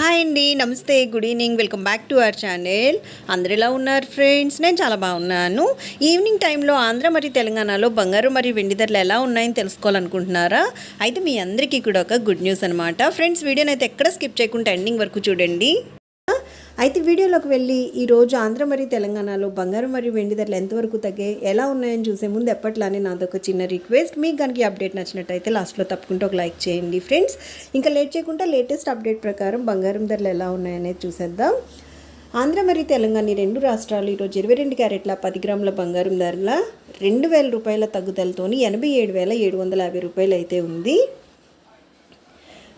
Hi అండి నమస్తే good evening welcome back to our channel. అందరు ఎలా ఉన్నారు ఫ్రెండ్స్? నేను చాలా బాగున్నాను. ఈవినింగ్ టైంలో ఆంధ్ర మరియు తెలంగాణలో బంగారు మరియు వెండి ధరలు ఎలా ఉన్నాయని తెలుసుకోవాలనుకుంటున్నారా? అయితే మీ అందరికీ కూడా ఒక గుడ్ న్యూస్ అనమాట ఫ్రెండ్స్ వీడియోని అయితే ఎక్కడ స్కిప్ చేయకుండా ఎండింగ్ వరకు చూడండి. అయితే వీడియోలోకి వెళ్ళి ఈరోజు ఆంధ్ర మరియు తెలంగాణలో బంగారం మరియు వెండి ధరలు ఎంతవరకు తగ్గాయి ఎలా ఉన్నాయని చూసే ముందు ఎప్పట్లానే నాదొక చిన్న రిక్వెస్ట్. మీకు కనుక అప్డేట్ నచ్చినట్టయితే లాస్ట్లో తప్పకుండా ఒక లైక్ చేయండి ఫ్రెండ్స్. ఇంకా లేట్ చేయకుండా లేటెస్ట్ అప్డేట్ ప్రకారం బంగారం ధరలు ఎలా ఉన్నాయనేది చూసేద్దాం. ఆంధ్ర మరియు తెలంగాణ రెండు రాష్ట్రాలు ఈరోజు ఇరవై రెండు క్యారెట్ల పది గ్రాముల బంగారం ధరల రెండు వేల రూపాయల తగ్గుదలతోని ఎనభై ఏడు వేల ఏడు వందల యాభై రూపాయలు అయితే ఉంది.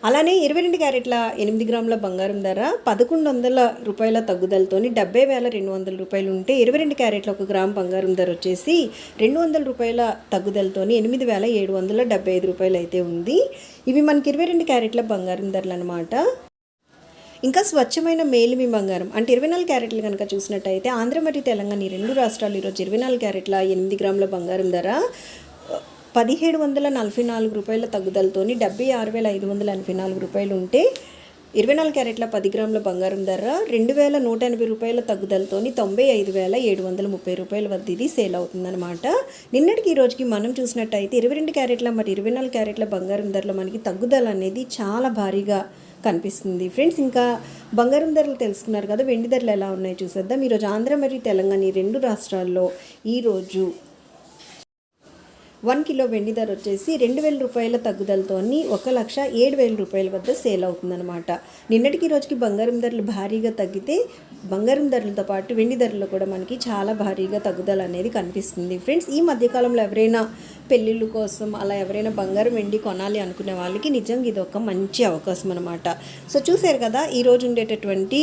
అలానే ఇరవై రెండు క్యారెట్ల ఎనిమిది గ్రాముల బంగారం ధర పదకొండు వందల రూపాయల తగ్గుదలతోని డెబ్బై వేల రెండు వందల రూపాయలు ఉంటే ఇరవై రెండు క్యారెట్ల ఒక గ్రామ్ బంగారం ధర వచ్చేసి రెండు వందల రూపాయల తగ్గుదలతోని ఎనిమిది వేల ఏడు వందల డెబ్బై ఐదు రూపాయలు అయితే ఉంది. ఇవి మనకి ఇరవై రెండు క్యారెట్ల బంగారం ధరలు అనమాట ఇంకా స్వచ్ఛమైన మేలిమి బంగారం. అంటే ఇరవై నాలుగు క్యారెట్లు కనుక చూసినట్టయితే ఆంధ్ర మరియు తెలంగాణ ఈ రెండు రాష్ట్రాలు ఈరోజు ఇరవై నాలుగు క్యారెట్ల ఎనిమిది గ్రాముల బంగారం ధర పదిహేడు వందల నలభై నాలుగు రూపాయల తగ్గుదలతోని డెబ్బై ఆరు వేల ఐదు వందల ఎనభై నాలుగు రూపాయలు ఉంటే ఇరవై నాలుగు క్యారెట్ల పది గ్రాముల బంగారం ధర రెండు వేల నూట ఎనభై రూపాయల తగ్గుదలతోని తొంభై ఐదు వేల ఏడు వందల ముప్పై రూపాయల వద్ద ఇది సేల్ అవుతుందన్నమాట. నిన్నటికి ఈ రోజుకి మనం చూసినట్టయితే ఇరవై రెండు క్యారెట్ల మరి ఇరవై నాలుగు క్యారెట్ల బంగారం ధరలో మనకి తగ్గుదల అనేది చాలా భారీగా కనిపిస్తుంది. ఫ్రెండ్స్ ఇంకా బంగారం ధరలు తెలుసుకున్నారు కదా వెండి ధరలు ఎలా ఉన్నాయో చూసేద్దాం. ఈరోజు ఆంధ్ర మరియు తెలంగాణ ఈ రెండు రాష్ట్రాల్లో ఈరోజు వన్ కిలో వెండి ధర వచ్చేసి రెండు వేల రూపాయల తగ్గుదలతోని ఒక లక్ష ఏడు వేల రూపాయల వద్ద సేల్ అవుతుందన్నమాట. నిన్నటికి రోజుకి బంగారం ధరలు భారీగా తగ్గితే బంగారం ధరలతో పాటు వెండి ధరలు కూడా మనకి చాలా భారీగా తగ్గుదల అనేది కనిపిస్తుంది. ఫ్రెండ్స్ ఈ మధ్యకాలంలో ఎవరైనా పెళ్ళిళ్ళ కోసం అలా ఎవరైనా బంగారం వెండి కొనాలి అనుకునే వాళ్ళకి నిజంగా ఇది ఒక మంచి అవకాశం అనమాట సో చూసారు కదా ఈరోజు ఉండేటటువంటి